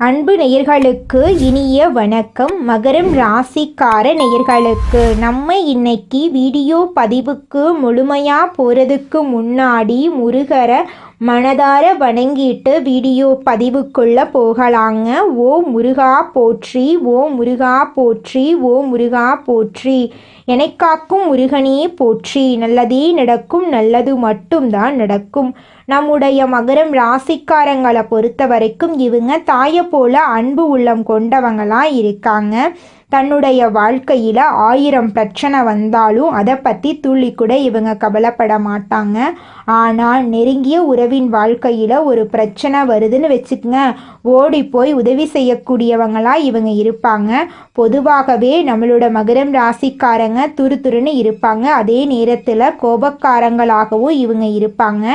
அன்பு நேயர்களுக்கு இனிய வணக்கம். மகரம் ராசிக்கார நேயர்களுக்கு நம்ம இன்னைக்கு வீடியோ பதிவுக்கு முழுமையாக போகிறதுக்கு முன்னாடி முருகரை மனதார வணங்கிட்டு வீடியோ பதிவுக்குள்ளே போகலாங்க. ஓ முருகா போற்றி ஓ முருகா போற்றி ஓ முருகா போற்றி. எனக்காக்கும் முருகனே போற்றி. நல்லதே நடக்கும் நல்லது மட்டும்தான் நடக்கும். நம்முடைய மகரம் ராசிக்காரங்களை பொறுத்த வரைக்கும் இவங்க தாயை போல அன்பு உள்ளம் கொண்டவங்களா இருக்காங்க தன்னுடைய வாழ்க்கையில் ஆயிரம் பிரச்சனை வந்தாலும் அதை பற்றி துள்ளி கூட இவங்க கவலைப்பட மாட்டாங்க. ஆனால் நெருங்கிய உறவின் வாழ்க்கையில் ஒரு பிரச்சனை வருதுன்னு வச்சுக்கோங்க. ஓடி போய் உதவி செய்யக்கூடியவங்களாக இவங்க இருப்பாங்க. பொதுவாகவே நம்மளோட மகரம் ராசிக்காரங்க துரு துருன்னு இருப்பாங்க. அதே நேரத்தில் கோபக்காரங்களாகவும் இவங்க இருப்பாங்க.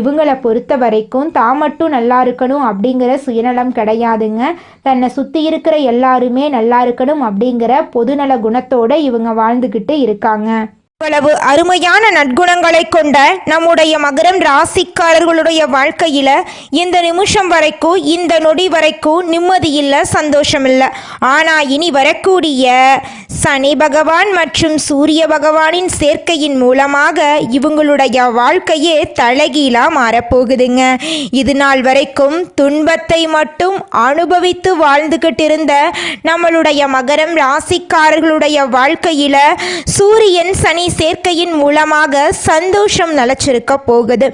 இவங்களை பொறுத்த வரைக்கும் தான் மட்டும் நல்லா இருக்கணும் அப்படிங்கிற சுயநலம் கிடையாதுங்க. தன்னை சுற்றி இருக்கிற எல்லாருமே நல்லா இருக்கணும் அப்படி அப்படிங்கிற பொதுநல குணத்தோட இவங்க வாழ்ந்துக்கிட்டு இருக்காங்க. இவ்வளவு அருமையான நற்குணங்களை கொண்ட நம்முடைய மகரம் ராசிக்காரர்களுடைய வாழ்க்கையில இந்த நிமிஷம் வரைக்கும் இந்த நொடி வரைக்கும் நிம்மதி இல்லை சந்தோஷம் இல்லை ஆனா இனி வரக்கூடிய சனி பகவான் மற்றும் சூரிய பகவானின் சேர்க்கையின் மூலமாக இவங்களுடைய வாழ்க்கையே தலைகீழா மாறப்போகுதுங்க. இது நாள் வரைக்கும் துன்பத்தை மட்டும் அனுபவித்து வாழ்ந்துகிட்டு இருந்த நம்மளுடைய மகரம் ராசிக்காரர்களுடைய வாழ்க்கையில சூரியன் சனி சேர்க்கையின் மூலமாக சந்தோஷம் நிலச்சிருக்க போகுது.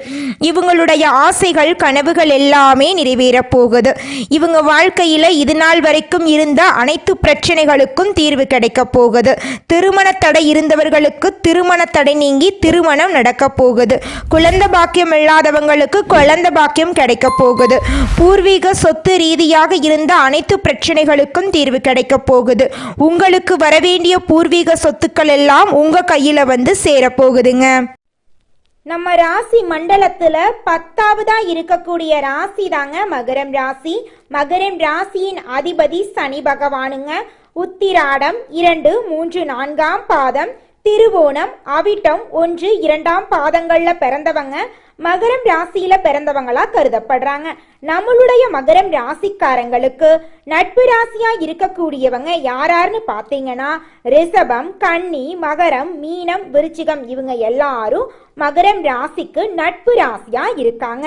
இவங்களுடைய ஆசைகள் கனவுகள் எல்லாமே நிறைவேறப் போகுது. இவங்க வாழ்க்கையில் இது நாள் வரைக்கும் இருந்த அனைத்து பிரச்சனைகளுக்கும் தீர்வு கிடைக்க போகுது. திருமண தடை இருந்தவர்களுக்கு திருமண தடை நீங்கி திருமணம் நடக்க போகுது. குழந்தை பாக்கியம் இல்லாதவங்களுக்கு குழந்தை பாக்கியம் கிடைக்க போகுது. பூர்வீக சொத்து ரீதியாக இருந்த அனைத்து பிரச்சனைகளுக்கும் தீர்வு கிடைக்க போகுது. உங்களுக்கு வரவேண்டிய பூர்வீக சொத்துக்கள் எல்லாம் உங்க கையில வந்து சேரப்போகுதுங்க. நம்ம ராசி மண்டலத்துல பத்தாவதா இருக்கக்கூடிய ராசி தாங்க மகரம் ராசி. மகரம் ராசியின் அதிபதி சனி பகவானுங்க. உத்திராடம் இரண்டு மூன்று நான்காம் பாதம் திருவோணம் அவிட்டம் ஒன்று இரண்டாம் பாதங்கள்ல பிறந்தவங்க மகரம் ராசியில பிறந்தவங்களா கருதப்படுறாங்க. நம்மளுடைய மகரம் ராசிக்காரங்களுக்கு நட்பு ராசியா இருக்கக்கூடியவங்க யாராருன்னு பாத்தீங்கன்னா ரிஷபம் கன்னி மகரம் மீனம் விருச்சிகம் இவங்க எல்லாரும் மகரம் ராசிக்கு நட்பு ராசியா இருக்காங்க.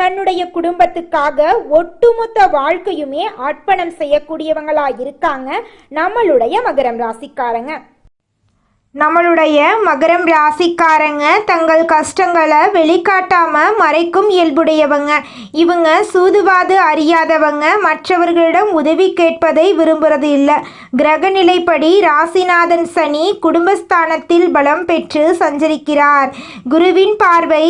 தன்னுடைய குடும்பத்துக்காக ஒட்டுமொத்த வாழ்க்கையுமே அர்ப்பணம் செய்யக்கூடியவங்களா இருக்காங்க நம்மளுடைய மகரம் ராசிக்காரங்க. நம்மளுடைய மகரம் ராசிக்காரங்க தங்கள் கஷ்டங்களை வெளிக்காட்டாம மறைக்கும் இயல்புடையவங்க. இவங்க சூதுவாது அறியாதவங்க. மற்றவர்களிடம் உதவி கேட்பதை விரும்புறது இல்லை. கிரகநிலைப்படி ராசிநாதன் சனி குடும்பஸ்தானத்தில் பலம் பெற்று சஞ்சரிக்கிறார். குருவின் பார்வை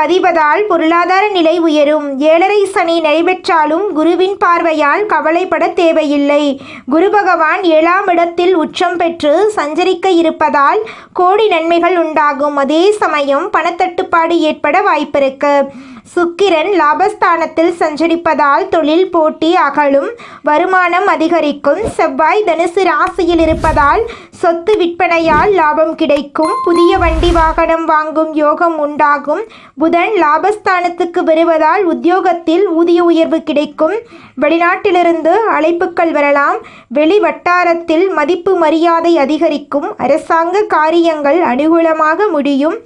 பதிவதால் பொருளாதார நிலை உயரும். ஏழரை சனி நடைபெற்றாலும் குருவின் பார்வையால் கவலைப்பட தேவையில்லை. குரு பகவான் ஏழாம் இடத்தில் உச்சம் பெற்று சஞ்சரிக்க இருப்பதால் கோடி நன்மைகள் உண்டாகும். அதே சமயம் பணத்தட்டுப்பாடு ஏற்பட வாய்ப்பிருக்கு. சுக்கிரன் லாபஸ்தானத்தில் சஞ்சரிப்பதால் தொழில் போட்டி அகலும் வருமானம் அதிகரிக்கும். செவ்வாய் தனுசு ராசியில் இருப்பதால் சொத்து விற்பனையால் லாபம் கிடைக்கும். புதிய வண்டி வாகனம் வாங்கும் யோகம் உண்டாகும். புதன் லாபஸ்தானத்துக்கு வருவதால் உத்தியோகத்தில் ஊதிய உயர்வு கிடைக்கும். வெளிநாட்டிலிருந்து அழைப்புகள் வரலாம். வெளி வட்டாரத்தில் மதிப்பு மரியாதை அதிகரிக்கும். அரசாங்க காரியங்கள் அனுகூலமாக முடியும்.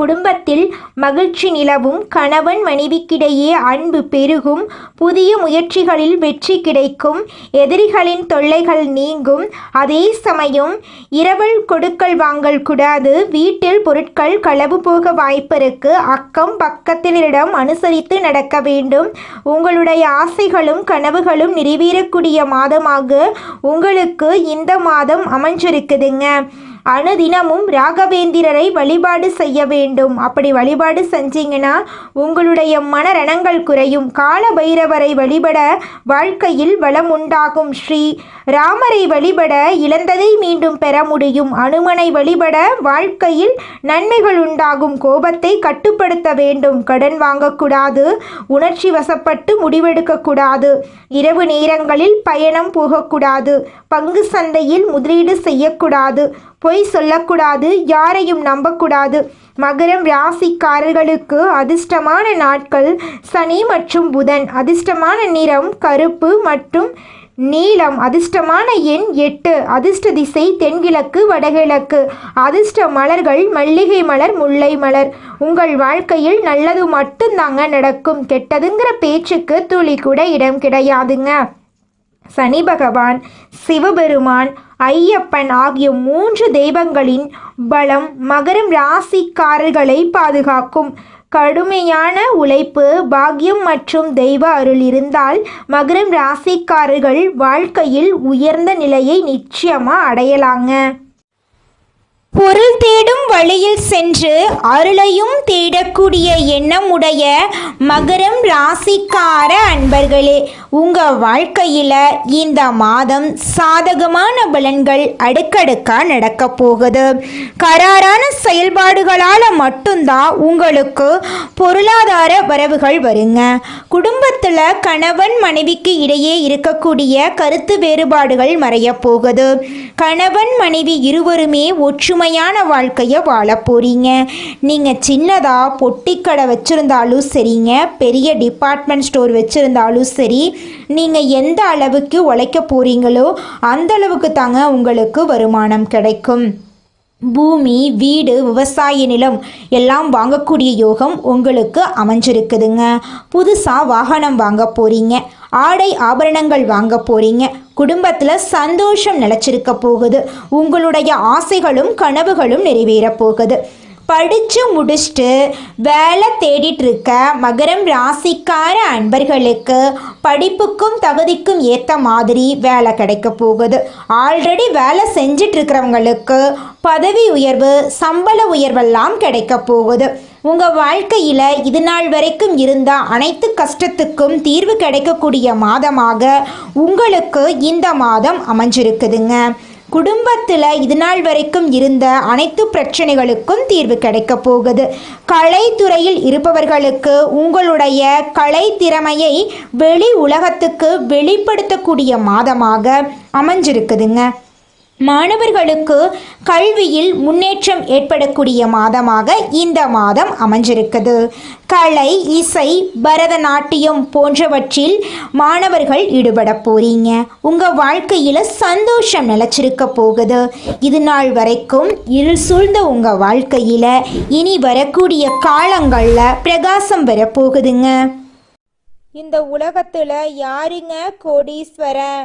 குடும்பத்தில் மகிழ்ச்சி நிலவும் கணவன் மனைவிக்கிடையே அன்பு பெருகும் புதிய முயற்சிகளில் வெற்றி கிடைக்கும் எதிரிகளின் தொல்லைகள் நீங்கும். அதே சமயம் இரவல் கொடுக்கல் வாங்கல் கூடாது வீட்டில் பொருட்கள் களவு போக வாய்ப்பிருக்கு அக்கம் பக்கத்தினரிடம் அனுசரித்து நடக்க வேண்டும். உங்களுடைய ஆசைகளும் கனவுகளும் நிறைவேறக்கூடிய மாதமாக உங்களுக்கு இந்த மாதம் அமைஞ்சிருக்குதுங்க. அனுதினமும் ராகவேந்திரரை வழிபாடு செய்ய வேண்டும். அப்படி வழிபாடு செஞ்சீங்கன்னா உங்களுடைய மனரணங்கள் குறையும். கால பைரவரை வழிபட வாழ்க்கையில் வளம் உண்டாகும். ஸ்ரீ ராமரை வழிபட இழந்ததை மீண்டும் பெற முடியும். அனுமனை வழிபட வாழ்க்கையில் நன்மைகள் உண்டாகும். கோபத்தை கட்டுப்படுத்த வேண்டும். கடன் வாங்கக்கூடாது. உணர்ச்சி வசப்பட்டு முடிவெடுக்கக்கூடாது. இரவு நேரங்களில் பயணம் போகக்கூடாது. பங்கு சந்தையில் முதலீடு செய்யக்கூடாது. பொய் சொல்லக்கூடாது யாரையும் நம்பக்கூடாது. மகரம் ராசிக்காரர்களுக்கு அதிர்ஷ்டமான நாட்கள் சனி மற்றும் புதன். அதிர்ஷ்டமான நிறம் கருப்பு மற்றும் நீலம். அதிர்ஷ்டமான எண் எட்டு. அதிர்ஷ்ட திசை தென்கிழக்கு வடகிழக்கு. அதிர்ஷ்ட மலர்கள் மல்லிகை மலர் முல்லை மலர். உங்கள் வாழ்க்கையில் நல்லது மட்டும்தாங்க நடக்கும். கெட்டதுங்கிற பேச்சுக்கு துளி கூட இடம் கிடையாதுங்க. சனி பகவான் சிவபெருமான் ஐயப்பன் ஆகிய மூன்று தெய்வங்களின் பலம் மகரம் ராசிக்காரர்களை பாதுகாக்கும். கடுமையான உழைப்பு பாக்கியம் மற்றும் தெய்வ அருள் இருந்தால் மகரம் ராசிக்காரர்கள் வாழ்க்கையில் உயர்ந்த நிலையை நிச்சயமாக அடையலாங்க. பொருள் தேடும் வழியில் சென்று அருளையும் தேடக்கூடிய எண்ணமுடைய மகரம் ராசிக்கார அன்பர்களே உங்கள் வாழ்க்கையில் இந்த மாதம் சாதகமான பலன்கள் அடுக்கடுக்கா நடக்க போகுது. கராரான செயல்பாடுகளால் மட்டும்தான் உங்களுக்கு பொருளாதார வரவுகள் வருங்க. குடும்பத்தில் கணவன் மனைவிக்கு இடையே இருக்கக்கூடிய கருத்து வேறுபாடுகள் மறைய போகுது. கணவன் மனைவி இருவருமே ஒற்றுமையான வாழ்க்கையை வாழ போறீங்க. நீங்கள் சின்னதாக பொட்டிக்கடை வச்சுருந்தாலும் சரிங்க பெரிய டிபார்ட்மெண்ட் ஸ்டோர் வச்சுருந்தாலும் சரி நீங்கள் எந்த அளவுக்கு உழைக்க போகிறீங்களோ அந்த அளவுக்கு தாங்க உங்களுக்கு வருமானம் கிடைக்கும். பூமி வீடு விவசாய நிலம் எல்லாம் வாங்கக்கூடிய யோகம் உங்களுக்கு அமைஞ்சிருக்குதுங்க. புதுசாக வாகனம் வாங்க போகிறீங்க ஆடை ஆபரணங்கள் வாங்க போகிறீங்க குடும்பத்தில் சந்தோஷம் நிலச்சிருக்க போகுது. உங்களுடைய ஆசைகளும் கனவுகளும் நிறைவேற போகுது. படித்து முடிச்சுட்டு வேலை தேடிட்டு இருக்க மகரம் ராசிக்கார அன்பர்களுக்கு படிப்புக்கும் தகுதிக்கும் ஏற்ற மாதிரி வேலை கிடைக்க போகுது. ஆல்ரெடி வேலை செஞ்சிட்டு இருக்கிறவங்களுக்கு பதவி உயர்வு சம்பள உயர்வெல்லாம் கிடைக்க போகுது. உங்கள் வாழ்க்கையில் இது நாள் வரைக்கும் இருந்த அனைத்து கஷ்டத்துக்கும் தீர்வு கிடைக்கக்கூடிய மாதமாக உங்களுக்கு இந்த மாதம் அமைஞ்சிருக்குதுங்க. குடும்பத்தில் இது நாள் வரைக்கும் இருந்த அனைத்து பிரச்சனைகளுக்கும் தீர்வு கிடைக்க போகுது. கலைத்துறையில் இருப்பவர்களுக்கு உங்களுடைய கலை திறமையை வெளி உலகத்துக்கு வெளிப்படுத்தக்கூடிய மாதமாக அமைஞ்சிருக்குதுங்க. மாணவர்களுக்கு கல்வியில் முன்னேற்றம் ஏற்படக்கூடிய மாதமாக இந்த மாதம் அமைஞ்சிருக்குது. கலை இசை பரதநாட்டியம் போன்றவற்றில் மாணவர்கள் ஈடுபட போறீங்க. உங்கள் வாழ்க்கையில் சந்தோஷம் நிலச்சிருக்க போகுது. இது நாள் வரைக்கும் இருள் சூழ்ந்த உங்கள் வாழ்க்கையில் இனி வரக்கூடிய காலங்களில் பிரகாசம் வரப்போகுதுங்க இந்த உலகத்தில் யாருங்க கோடீஸ்வரன்?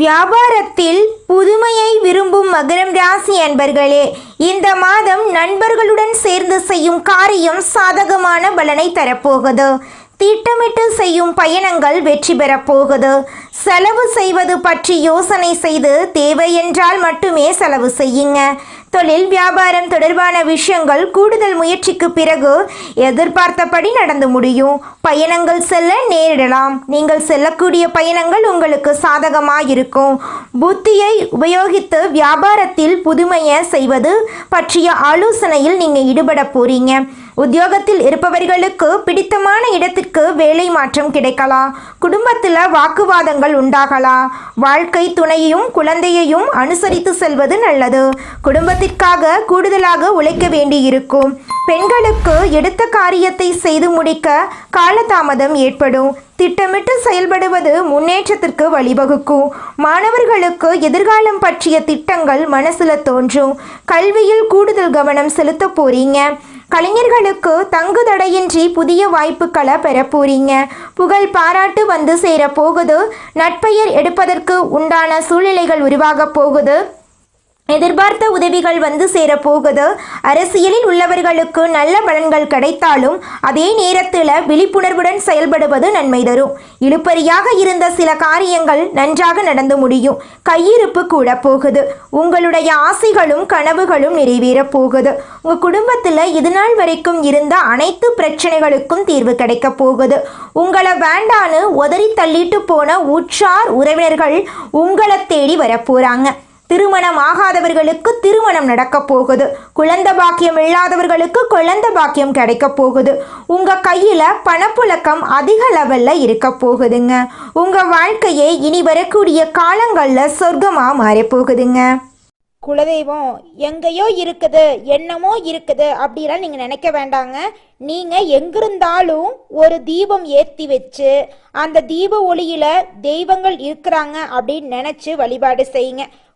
வியாபாரத்தில் புதுமையை விரும்பும் மகரம் ராசி அன்பர்களே இந்த மாதம் நண்பர்களுடன் சேர்ந்து செய்யும் காரியம் சாதகமான பலனை தரப்போகுது. திட்டமிட்டு செய்யும் பயணங்கள் வெற்றி பெறப்போகுது செலவு செய்வது பற்றி யோசனை செய்து தேவையென்றால் மட்டுமே செலவு செய்யுங்க. தொழில் வியாபாரம் தொடர்பான விஷயங்கள் கூடுதல் முயற்சிக்கு பிறகு எதிர்பார்த்தபடி நடந்து முடியும். பயணங்கள் செல்ல நேரிடலாம். நீங்கள் செல்லக்கூடிய பயணங்கள் உங்களுக்கு சாதகமாக இருக்கும் புத்தியை உபயோகித்து வியாபாரத்தில் புதுமையை செய்வது பற்றிய ஆலோசனையில் நீங்கள் ஈடுபட போறீங்க. உத்தியோகத்தில் இருப்பவர்களுக்கு பிடித்தமான இடத்திற்கு வேலை மாற்றம் கிடைக்கலாம் குடும்பத்தில் வாக்குவாதங்கள் உண்டாகலாம் வாழ்க்கை துணையையும் குழந்தையையும் அனுசரித்து செல்வது நல்லது. குடும்பத்திற்காக கூடுதலாக உழைக்க வேண்டியிருக்கும். பெண்களுக்கு எடுத்த காரியத்தை செய்து முடிக்க காலதாமதம் ஏற்படும். திட்டமிட்டு செயல்படுவது முன்னேற்றத்திற்கு வழிவகுக்கும். மாணவர்களுக்கு எதிர்காலம் பற்றிய திட்டங்கள் மனசுல தோன்றும். கல்வியில் கூடுதல் கவனம் செலுத்த போறீங்க. கலைஞர்களுக்கு தங்கு தடையின்றி புதிய வாய்ப்புகளை பெற போறீங்க புகழ் பாராட்டு வந்து சேர போகுது நட்பெயர் எடுப்பதற்கு உண்டான சூழ்நிலைகள் உருவாக போகுது. எதிர்பார்த்த உதவிகள் வந்து சேரப்போகுது. அரசியலில் உள்ளவர்களுக்கு நல்ல பலன்கள் கிடைத்தாலும் அதே நேரத்தில் விழிப்புணர்வுடன் செயல்படுவது நன்மை தரும். இழுப்பறியாக இருந்த சில காரியங்கள் நன்றாக நடந்து முடியும். கையிருப்பு கூட போகுது. உங்களுடைய ஆசைகளும் கனவுகளும் நிறைவேறப் போகுது. உங்கள் குடும்பத்தில் இதுநாள் வரைக்கும் இருந்த அனைத்து பிரச்சனைகளுக்கும் தீர்வு கிடைக்க போகுது. உங்களை வேண்டான்னு உதறி தள்ளிட்டு போன உற்றார் உறவினர்கள் உங்களை தேடி வரப்போகிறாங்க திருமணம் ஆகாதவர்களுக்கு திருமணம் நடக்க போகுது. குழந்தை பாக்கியம் இல்லாதவர்களுக்கு குழந்தை பாக்கியம் கிடைக்க போகுது. உங்க கையில பணப்புழக்கம் அதிக லெவல்ல இருக்க போகுதுங்க. உங்க வாழ்க்கையே இனி வரக்கூடிய காலங்கள்ல சொர்க்கமா மாறி போகுதுங்க. குலதெய்வம் எங்கேயோ இருக்குது என்னமோ இருக்குது அப்படிலாம் நீங்கள் நினைக்க வேண்டாங்க. நீங்கள் எங்கிருந்தாலும் ஒரு தீபம் ஏற்றி வச்சு அந்த தீப ஒளியில் தெய்வங்கள் இருக்கிறாங்க அப்படின்னு நினச்சி வழிபாடு செய்யுங்க.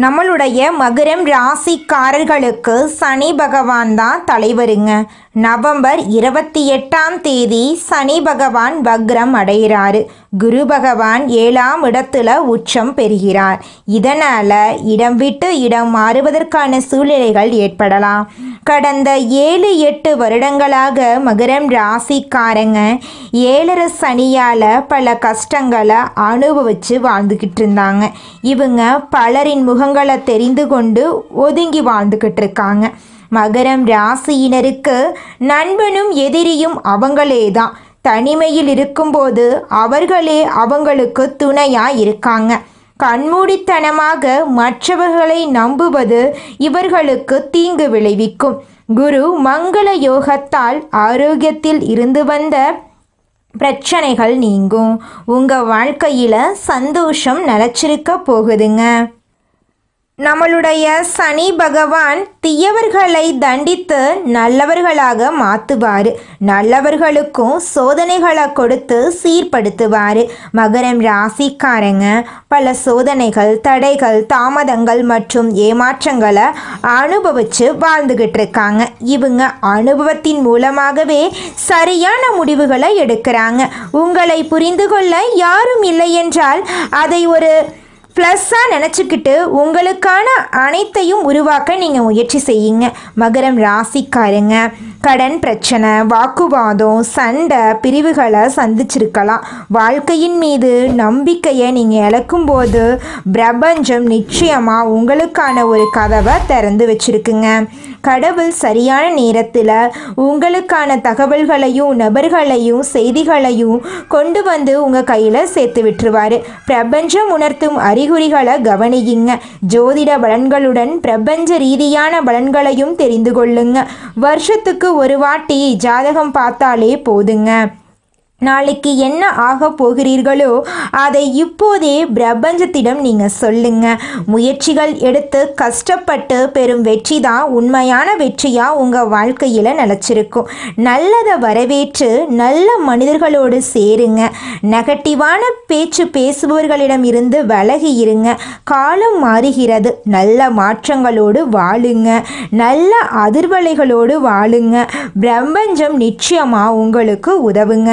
நம்மளுடைய மகரம் ராசிக்காரர்களுக்கு சனி பகவான் தான் தலைவருங்க. நவம்பர் இருபத்தி எட்டாம் தேதி சனி பகவான் வக்ரம் அடைகிறாரு. குரு பகவான் ஏழாம் இடத்துல உச்சம் பெறுகிறார். இதனால் இடம் விட்டு இடம் மாறுவதற்கான சூழ்நிலைகள் ஏற்படலாம். கடந்த ஏழு எட்டு வருடங்களாக மகரம் ராசிக்காரங்க ஏழரை சனியால் பல கஷ்டங்களை அனுபவித்து வாழ்ந்துக்கிட்டு இருந்தாங்க இவங்க பலரின் முகங்களை தெரிந்து கொண்டு ஒதுங்கி வாழ்ந்துக்கிட்டு இருக்காங்க மகரம் ராசியினருக்கு நண்பனும் எதிரியும் அவங்களே தான் தனிமையில் இருக்கும்போது அவர்களே அவங்களுக்கு துணையாக இருக்காங்க. கண்மூடித்தனமாக மற்றவர்களை நம்புவது இவர்களுக்கு தீங்கு விளைவிக்கும். குரு மங்கள யோகத்தால் ஆரோக்கியத்தில் இருந்து வந்த பிரச்சனைகள் நீங்கும். உங்கள் வாழ்க்கையில் சந்தோஷம் நிலச்சிருக்க போகுதுங்க. நம்மளுடைய சனி பகவான் தீயவர்களை தண்டித்து நல்லவர்களாக மாற்றுவார் நல்லவர்களுக்கும் சோதனைகளை கொடுத்து சீர்படுத்துவார். மகரம் ராசிக்காரங்க பல சோதனைகள் தடைகள் தாமதங்கள் மற்றும் ஏமாற்றங்களை அனுபவித்து வாழ்ந்துக்கிட்டு இருக்காங்க இவங்க அனுபவத்தின் மூலமாகவே சரியான முடிவுகளை எடுக்கிறாங்க. உங்களை புரிந்து கொள்ள யாரும் இல்லை என்றால் அதை ஒரு ப்ளஸ்ஸாக நினச்சிக்கிட்டு உங்களுக்கான அனைத்தையும் உருவாக்க நீங்கள் முயற்சி செய்யுங்க. மகரம் ராசிக்காரங்க. கடன் பிரச்சனை வாக்குவாதம் சண்டை பிரிவுகளை சந்திச்சிருக்கலாம். வாழ்க்கையின் மீது நம்பிக்கையை நீங்கள் இழக்கும்போது பிரபஞ்சம் நிச்சயமாக உங்களுக்கான ஒரு கதவை திறந்து வச்சிருக்குங்க. கடவுள் சரியான நேரத்தில் உங்களுக்கான தகவல்களையும் நபர்களையும் செய்திகளையும் கொண்டு வந்து உங்கள் கையில் சேர்த்து விட்டுருவார். பிரபஞ்சம் உணர்த்தும் அறிகுறிகளை கவனியுங்க. ஜோதிட பலன்களுடன் பிரபஞ்ச ரீதியான பலன்களையும் தெரிந்து கொள்ளுங்க. வருஷத்துக்கு ஒரு வாட்டி ஜாதகம் பார்த்தாலே போதுங்க. நாளைக்கு என்ன ஆக போகிறீர்களோ அதை இப்போதே பிரபஞ்சத்திடம் நீங்கள் சொல்லுங்க. முயற்சிகள் எடுத்து கஷ்டப்பட்டு பெறும் வெற்றி தான் உண்மையான வெற்றியாக உங்கள் வாழ்க்கையில் நிலச்சிருக்கும். நல்லதை வரவேற்று நல்ல மனிதர்களோடு சேருங்க. நெகட்டிவான பேச்சு பேசுபவர்களிடம் இருந்து விலகி இருங்க. காலம் மாறுகிறது. நல்ல மாற்றங்களோடு வாழுங்க. நல்ல அதிர்வலைகளோடு வாழுங்க. பிரபஞ்சம் நிச்சயமாக உங்களுக்கு உதவுங்க.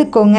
கத்துக்கோங்க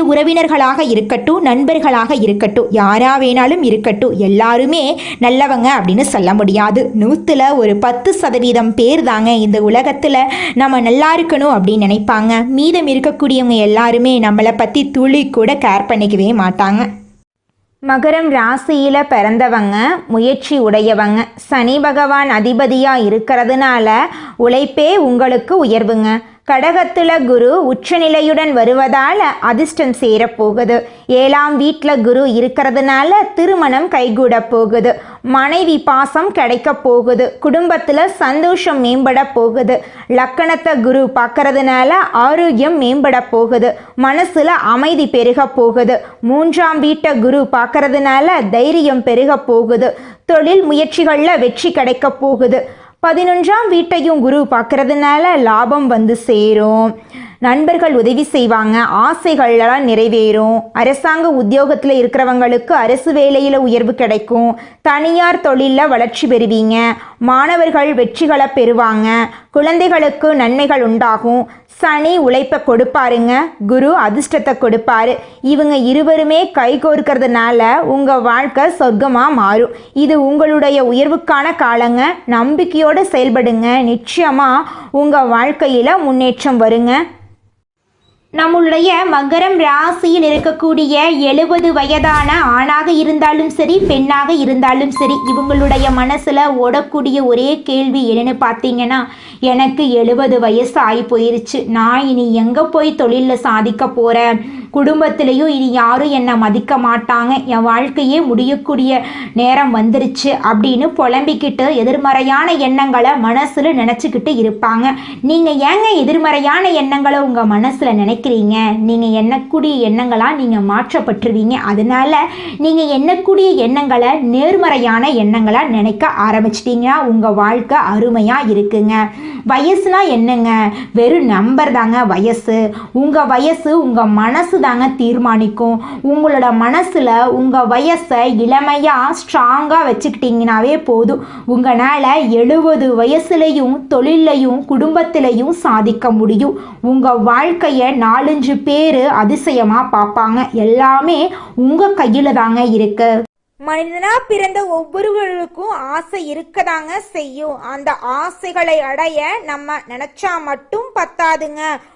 உறவினர்களாக இருக்கட்டும் நண்பர்களாக இருக்கட்டும் யாரா வேணாலும் இருக்கட்டும் எல்லாருமே நல்லவங்க அப்படின்னு சொல்ல முடியாது. நூற்றுல ஒரு பத்து சதவீதம் பேர் தாங்க இந்த உலகத்தில் நம்ம நல்லா இருக்கணும் அப்படின்னு நினைப்பாங்க. மீதம் இருக்கக்கூடியவங்க எல்லாருமே நம்மளை பற்றி துளி கூட கேர் பண்ணிக்கவே மாட்டாங்க. மகரம் ராசியில் பிறந்தவங்க முயற்சி உடையவங்க. சனி பகவான் அதிபதியாக இருக்கிறதுனால உழைப்பே உங்களுக்கு உயர்வுங்க. கடகத்தில் குரு உச்சநிலையுடன் வருவதால் அதிர்ஷ்டம் சேரப்போகுது. ஏழாம் வீட்டில் குரு இருக்கிறதுனால திருமணம் கைகூட போகுது. மனைவி பாசம் கிடைக்க போகுது. குடும்பத்தில் சந்தோஷம் மேம்பட போகுது. லக்கணத்தை குரு பார்க்கறதுனால ஆரோக்கியம் மேம்பட போகுது. மனசில் அமைதி பெருக போகுது. மூன்றாம் வீட்டை குரு பார்க்கறதுனால தைரியம் பெருக போகுது. தொழில் முயற்சிகளில் வெற்றி கிடைக்க போகுது. பதினொன்றாம் வீட்டையும் குரு பார்க்கறதுனால லாபம் வந்து சேரும். நண்பர்கள் உதவி செய்வாங்க. ஆசைகள்லாம் நிறைவேறும். அரசாங்க உத்தியோகத்தில் இருக்கிறவங்களுக்கு அரசு வேலையில் உயர்வு கிடைக்கும். தனியார் தொழிலில் வளர்ச்சி பெறுவீங்க. மாணவர்கள் வெற்றிகளை பெறுவாங்க. குழந்தைகளுக்கு நன்மைகள் உண்டாகும். சனி உழைப்பை கொடுப்பாருங்க. குரு அதிர்ஷ்டத்தை கொடுப்பாரு. இவங்க இருவருமே கை கோர்க்கறதுனால உங்கள் வாழ்க்கை சொர்க்கமாக மாறும். இது உங்களுடைய உயர்வுக்கான காலங்க. நம்பிக்கையோடு செயல்படுங்க. நிச்சயமாக உங்கள் வாழ்க்கையில் முன்னேற்றம் வருங்க. நம்மளுடைய மகரம் ராசியில் இருக்கக்கூடிய எழுபது வயதான ஆணாக இருந்தாலும் சரி பெண்ணாக இருந்தாலும் சரி இவங்களுடைய மனசில் ஓடக்கூடிய ஒரே கேள்வி என்னன்னு பார்த்தீங்கன்னா எனக்கு எழுபது வயசு ஆகி போயிருச்சு. நான் இனி எங்கே போய் தொழிலில் சாதிக்க போகிறேன் குடும்பத்திலையும் இனி யாரும் என்னை மதிக்க மாட்டாங்க. என் வாழ்க்கையே முடியக்கூடிய நேரம் வந்துருச்சு அப்படின்னு புலம்பிக்கிட்டு எதிர்மறையான எண்ணங்களை மனசில் நினச்சிக்கிட்டு இருப்பாங்க. நீங்கள் ஏங்க எதிர்மறையான எண்ணங்களை உங்கள் மனசில் நினைக்கிறீங்க? நீங்கள் எண்ணக்கூடிய எண்ணங்களாக நீங்கள் மாற்றப்பட்டுருவீங்க. அதனால் நீங்கள் எண்ணக்கூடிய எண்ணங்களை நேர்மறையான எண்ணங்களாக நினைக்க ஆரம்பிச்சிட்டிங்கன்னா உங்கள் வாழ்க்கை அருமையாக இருக்குங்க. வயசுனால் என்னங்க? வெறும் நம்பர் தாங்க வயசு. உங்கள் வயசு உங்கள் மனசு தாங்க தீர்மானிக்கும். உங்களோட மனசில் உங்கள் வயசை இளமையாக ஸ்ட்ராங்காக வச்சுக்கிட்டிங்கனாவே போதும். உங்களால் எழுபது வயசுலையும் தொழிலையும் குடும்பத்திலையும் சாதிக்க முடியும். உங்கள் வாழ்க்கையை நான் நாலஞ்சு பேர் அதிசயமாக பார்ப்பாங்க. எல்லாமே உங்கள் கையில் தாங்க இருக்கு. மனிதனாக பிறந்த ஒவ்வொருவருக்கும் ஆசை இருக்கதாங்க செய்யும். அந்த ஆசைகளை அடைய நம்ம நினச்சா மட்டும் பத்தாதுங்க.